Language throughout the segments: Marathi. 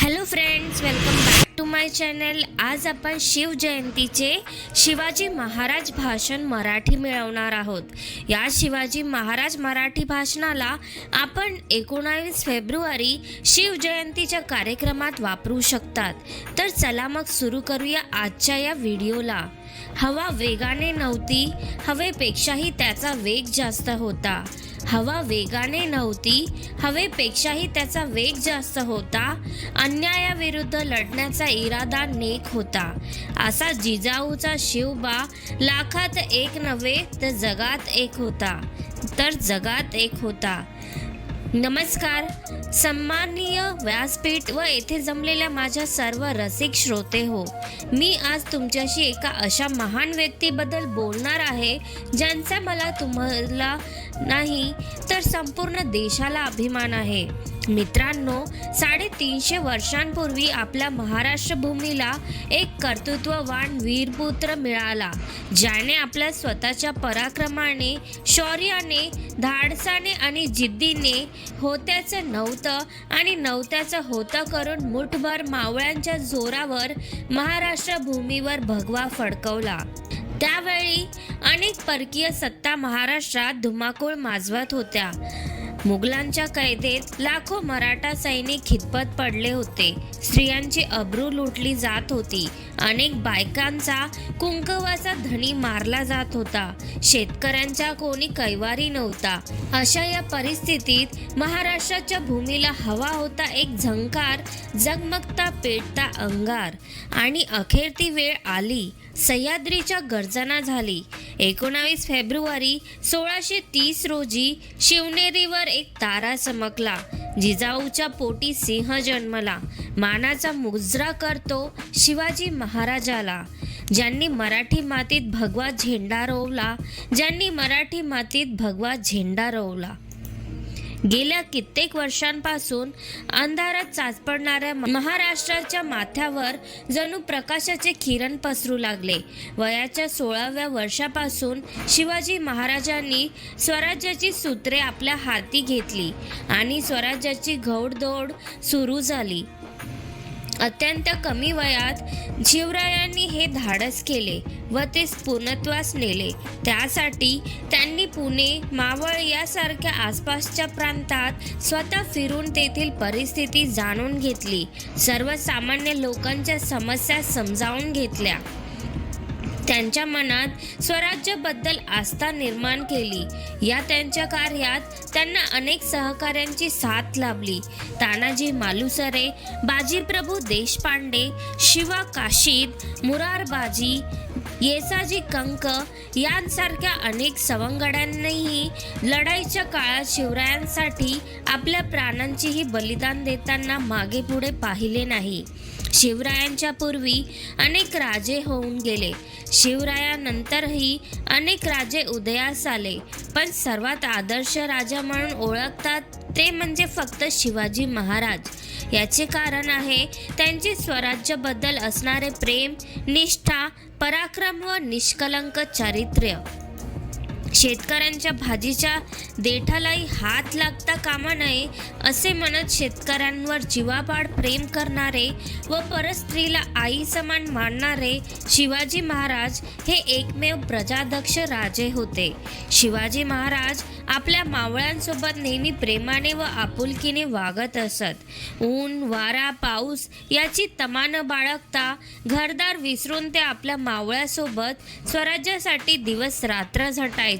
Hello friends welcome back to my channel आज आपण शिवजयंतीचे शिवाजी महाराज भाषण मराठी मिळवणार आहोत. या शिवाजी महाराज मराठी भाषणाला आपण एकोणावीस फेब्रुवारी शिवजयंतीच्या कार्यक्रमात वापरू शकतात. तर चला मग सुरू करूया आजच्या या व्हिडिओला. हवा वेगाने नव्हती हवेपेक्षाही त्याचा वेग जास्त होता. हवा वेगाने नव्हती. हवेपेक्षाही त्याचा वेग जास्त होता. अन्यायाविरुद्ध लढण्याचा इरादा नेक होता. असा जिजाऊचा शिवबा लाखात एक नव्हे तर जगात एक होता. तर जगात एक होता. नमस्कार. सन्माननीय व्यासपीठ व येथे जमलेल्या माझ्या सर्व रसिक श्रोते हो. मी आज तुमच्याशी एका अशा महान व्यक्तीबद्दल बोलणार आहे ज्यांचा मला तुम्हाला नाही तर संपूर्ण देशाला अभिमान आहे. मित्रांनो साडेतीनशे वर्षांपूर्वी आपल्या महाराष्ट्र भूमीला एक कर्तृत्ववान वीरपुत्र मिळाला ज्याने आपल्या स्वतःच्या पराक्रमाने शौर्याने धाडसाने आणि जिद्दीने होत्याचं नव्हतं आणि नव्हत्याचं होतं करून मुठभर मावळ्यांच्या जोरावर महाराष्ट्र भूमीवर भगवा फडकवला. त्यावेळी अनेक परकीय सत्ता महाराष्ट्रात धुमाकूळ माजवत होत्या. मुघलांच्या कैदेत लाखो मराठा सैनिक खितपत पडले होते. स्त्रियांची अब्रू लुटली जात होती. अनेक बायकांचा कुंकवाचा धनी मारला जात होता. शेतकऱ्यांच्या कोणी कैवारी नव्हता. अशा या परिस्थितीत महाराष्ट्राच्या भूमीला हवा होता एक झंकार जगमगता पेटता अंगार. आणि अखेर ती वेळ आली. सह्याद्रीच्या गर्जना झाली. एकोणावीस फेब्रुवारी सोळाशे तीस रोजी शिवनेरीवर एक तारा चमकला. जिजाऊच्या पोटी सिंह जन्मला. मानाचा मुजरा करतो शिवाजी महाराजाला. ज्यांनी मराठी मातीत भगवा झेंडा रोवला ज्यांनी मराठी मातीत भगवा झेंडा रोवला. गेल्या कित्येक वर्षांपासून अंधारात चाचपडणाऱ्या महाराष्ट्राच्या माथ्यावर जणू प्रकाशाचे किरण पसरू लागले. वयाच्या सोळाव्या वर्षापासून शिवाजी महाराजांनी स्वराज्याची सूत्रे आपल्या हाती घेतली आणि स्वराज्याची घौडदौड सुरू झाली. अत्यंत कमी वयात शिवरायांनी हे धाडस केले व ते पूर्णत्वास नेले. त्यासाठी त्यांनी पुणे मावळ यासारख्या आसपासच्या प्रांतात स्वतः फिरून तेथील परिस्थिती जाणून घेतली. सर्वसामान्य लोकांच्या समस्या समजावून घेतल्या. त्यांच्या मनात स्वराज्याबद्दल आस्था निर्माण केली. या त्यांच्या कार्यात त्यांना अनेक सहकाऱ्यांची साथ लाभली. तानाजी मालुसरे बाजीप्रभू देशपांडे शिवा काशीद मुरारबाजी येसाजी कंक यांसारख्या अनेक सवंगड्यांनीही लढाईच्या काळात शिवरायांसाठी आपल्या प्राणांचीही बलिदान देताना मागे पुढे पाहिले नाही. शिवरायांच्या पूर्वी अनेक राजे होऊन गेले. शिवरायानंतरही अनेक राजे उदयास आले. पण सर्वात आदर्श राजा म्हणून ओळखतात ते म्हणजे फक्त शिवाजी महाराज. याचे कारण आहे त्यांचे स्वराज्याबद्दल असणारे प्रेम निष्ठा पराक्रम व निष्कलंक चारित्र्य. शेतकऱ्यांच्या भाजीच्या देठालाही हात लागता कामा नये असे म्हणत शेतकऱ्यांवर जीवापाड प्रेम करणारे व परस्त्रीला आई समान मानणारे शिवाजी महाराज हे एकमेव प्रजादक्ष राजे होते. शिवाजी महाराज आपल्या मावळ्यांसोबत नेहमी प्रेमाने व आपुलकीने वागत असत. ऊन वारा पाऊस याची तमा न बाळगता घरदार विसरून ते आपल्या मावळ्यासोबत स्वराज्यासाठी दिवस रात्र झटायचे.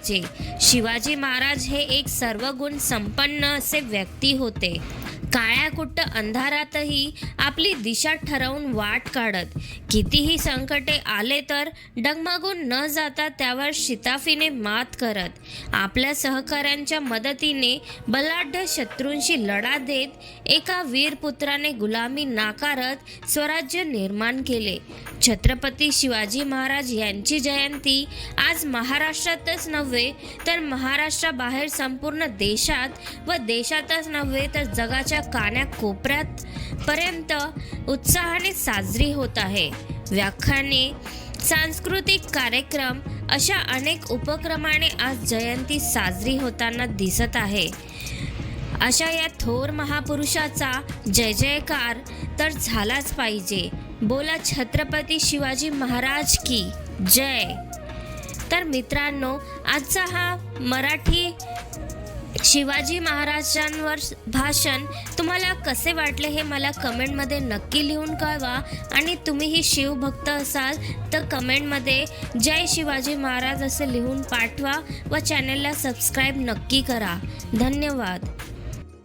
शिवाजी महाराज हे एक सर्वगुण संपन्न असे व्यक्ती होते. काळ्या कुट्ट अंधारातही आपली दिशा ठरवून वाट काढत. कितीही संकटे आले तर डगमगून न जाता त्यावर शिताफीने मात करत. आपल्या सहकाऱ्यांच्या मदतीने बलाढ्य शत्रूंशी लढा देत एका वीरपुत्राने गुलामी नाकारत स्वराज्य निर्माण केले. छत्रपती शिवाजी महाराज यांची जयंती आज महाराष्ट्रातच नव्हे तर महाराष्ट्राबाहेर संपूर्ण देशात व देशातच नव्हे तर जगाच्या देशाच्या कानाकोपऱ्यात पर्यंत उत्साहाने साजरी होत आहे. व्याख्याने सांस्कृतिक कार्यक्रम अशा अनेक उपक्रमाने आज जयंती साजरी होताना दिसत आहे. अशा या थोर महापुरुषाचा जय जयकार तर झालाच पाहिजे. बोला छत्रपती शिवाजी महाराज की जय. तर मित्रांनो आजचा हा मराठी शिवाजी महाराजांवर भाषण तुम्हाला कसे वाटले हे मला कमेंटमध्ये नक्की लिहून कळवा. आणि तुम्हीही शिवभक्त असाल तर कमेंटमध्ये जय शिवाजी महाराज असे लिहून पाठवा व चॅनलला सबस्क्राईब नक्की करा. धन्यवाद.